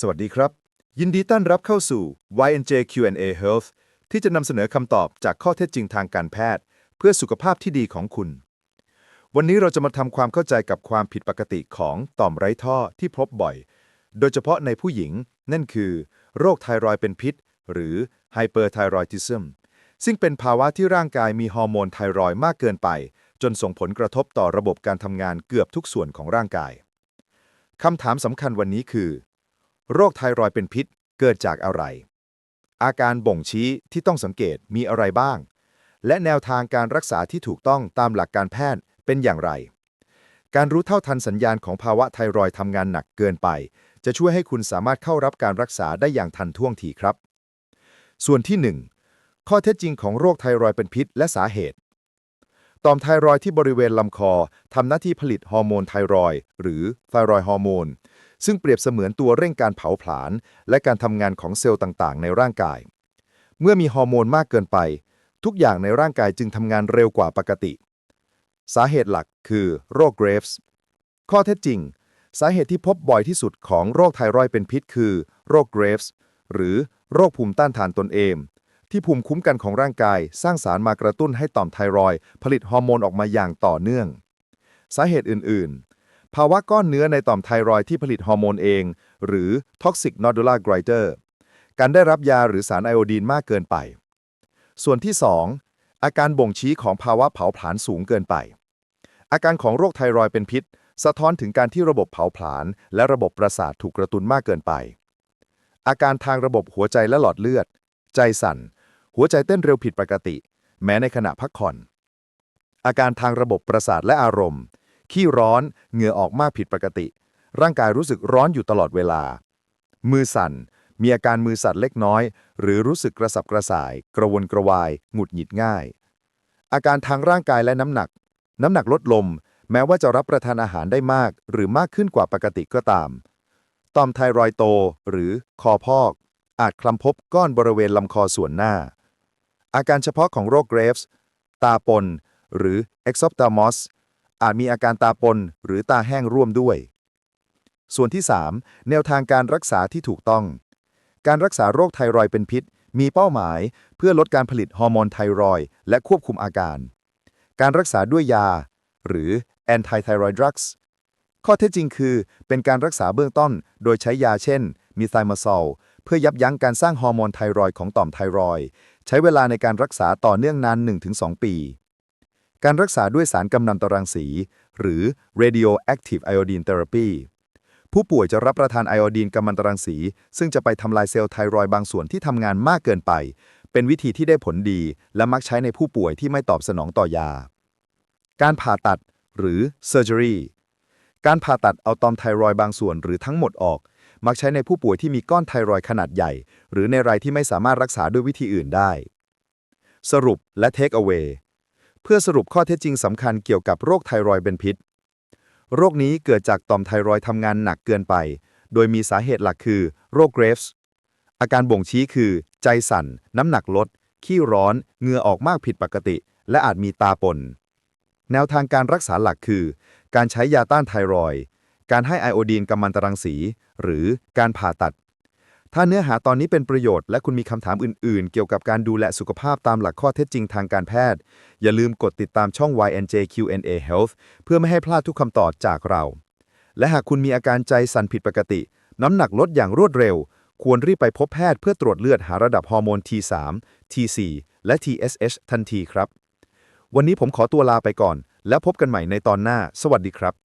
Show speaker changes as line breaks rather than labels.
สวัสดีครับ ยินดีต้อนรับเข้าสู่ YNJ Q&A Health ที่จะนำเสนอคำตอบจากข้อเท็จจริงทางการแพทย์ เพื่อสุขภาพที่ดีของคุณ วันนี้เราจะมาทำความเข้าใจกับความผิดปกติของต่อมไร้ท่อที่พบบ่อย โดยเฉพาะในผู้หญิง นั่นคือ โรคไทรอยด์เป็นพิษ หรือ hyperthyroidism ซึ่งเป็นภาวะที่ร่างกายมีฮอร์โมนไทรอยด์มากเกินไป จนส่งผลกระทบต่อระบบการทำงานเกือบทุกส่วนของร่างกายคำถามสำคัญวันนี้คือ โรคไทรอยด์เป็นพิษเกิดจากอะไร อาการบ่งชี้ที่ต้องสังเกตมีอะไรบ้าง และแนวทางการรักษาที่ถูกต้องตามหลักการแพทย์เป็นอย่างไร การรู้เท่าทันสัญญาณของภาวะไทรอยด์ทำงานหนักเกินไป จะช่วยให้คุณสามารถเข้ารับการรักษาได้อย่างทันท่วงทีครับ ส่วนที่ 1 ข้อเท็จจริงของโรคไทรอยด์เป็นพิษและสาเหตุต่อมไทรอยด์ที่บริเวณลำคอทำหน้าที่ผลิตฮอร์โมนไทรอยด์หรือไทรอยด์ฮอร์โมน ซึ่งเปรียบเสมือนตัวเร่งการเผาผลาญและการทำงานของเซลล์ต่างๆ ในร่างกาย เมื่อมีฮอร์โมนมากเกินไป ทุกอย่างในร่างกายจึงทำงานเร็วกว่าปกติ สาเหตุหลักคือโรคเกรฟส์ข้อเท็จจริง สาเหตุที่พบบ่อยที่สุดของโรคไทรอยด์เป็นพิษคือ โรคเกรฟส์หรือโรคภูมิต้านทานตนเองที่ภูมิคุ้มกันของร่างกาย สร้างสารมากระตุ้นให้ต่อมไทรอยด์ผลิตฮอร์โมนออกมาอย่างต่อเนื่อง สาเหตุอื่นๆ ภาวะก้อนเนื้อในต่อมไทรอยด์ที่ผลิตฮอร์โมนเอง หรือ toxic nodular goiter การได้รับยาหรือสารไอโอดีนมากเกินไป ส่วนที่ 2 อาการบ่งชี้ของภาวะเผาผลาญสูงเกินไป อาการของโรคไทรอยด์เป็นพิษ สะท้อนถึงการที่ระบบเผาผลาญและระบบประสาทถูกกระตุ้นมากเกินไป อาการทางระบบหัวใจและหลอดเลือด ใจสั่น หัวใจเต้นเร็วผิดปกติ แม้ในขณะพักผ่อน อาการทางระบบประสาทและอารมณ์ ขี้ร้อน เหงื่อออกมากผิดปกติ ร่างกายรู้สึกร้อนอยู่ตลอดเวลา มือสั่น มีอาการมือสั่นเล็กน้อย หรือรู้สึกกระสับกระส่าย กระวนกระวาย หงุดหงิดง่าย อาการทางร่างกายและน้ำหนัก น้ำหนักลดลงแม้ว่าจะรับประทานอาหารได้มาก หรือมากขึ้นกว่าปกติก็ตามต่อมไทรอยโต หรือคอพอก อาจคลำพบก้อนบริเวณลำคอส่วนหน้า อาการเฉพาะของโรคเกรฟส์ ตาปน หรือ exophthalmos อาจมีอาการตาปนหรือตาแห้งร่วมด้วย ส่วนที่ 3 แนวทางการรักษาที่ถูกต้อง การรักษาโรคไทรอยด์เป็นพิษ มีเป้าหมายเพื่อลดการผลิตฮอร์โมนไทรอยด์และควบคุมอาการ การรักษาด้วยยา หรือ anti-thyroid drugs ข้อเท็จจริงคือเป็นการรักษาเบื้องต้นโดยใช้ยาเช่น มีไทม a ซอลเพื่อยับยั้งการสร้างฮอร์โมนไทรอยด์ของต่อมไทรอยด์ใช้เวลาในการรักษาต่อเนื่องนาน 1-2 ปี การรักษาด้วยสารกำนันตรังสี หรือ radioactive iodine therapy ผู้ป่วยจะรับประทานไอโอดีนกัมมันตรังสี ซึ่งจะไปทำลายเซลล์ไทรอยบางส่วนที่ทำงานมากเกินไป เป็นวิธีที่ได้ผลดี และมักใช้ในผู้ป่วยที่ไม่ตอบสนองต่อยา การผ่าตัด หรือ surgery การผ่าตัดเอาตอมไทรอยบางส่วนหรือทั้งหมดออก มักใช้ในผู้ป่วยที่มีก้อนไทรอยขนาดใหญ่ หรือในรายที่ไม่สามารถรักษาด้วยวิธีอื่นได้ สรุปและ take away เพื่อสรุปข้อเท็จจริงสำคัญเกี่ยวกับโรคไทรอยด์เป็นพิษ โรคนี้เกิดจากต่อมไทรอยด์ทำงานหนักเกินไป โดยมีสาเหตุหลักคือ โรคเกรฟส์อาการบ่งชี้คือ ใจสั่น น้ำหนักลด ขี้ร้อน เหงื่อออกมากผิดปกติ และอาจมีตาปน แนวทางการรักษาหลักคือ การใช้ยาต้านไทรอยด์การให้ไอโอดีนกัมมันตรังสี หรือการผ่าตัด ถ้าเนื้อหาตอนนี้เป็นประโยชน์และคุณมีคำถามอื่นๆ เกี่ยวกับการดูแลสุขภาพตามหลักข้อเท็จจริงทางการแพทย์ อย่าลืมกดติดตามช่อง YNJ Q&A Health เพื่อไม่ให้พลาดทุกคำตอบจากเรา และหากคุณมีอาการใจสั่นผิดปกติ น้ำหนักลดอย่างรวดเร็ว ควรรีบไปพบแพทย์เพื่อตรวจเลือดหาระดับฮอร์โมน T3 T4 และ TSH ทันทีครับ วันนี้ผมขอตัวลาไปก่อน แล้วพบกันใหม่ในตอนหน้า สวัสดีครับ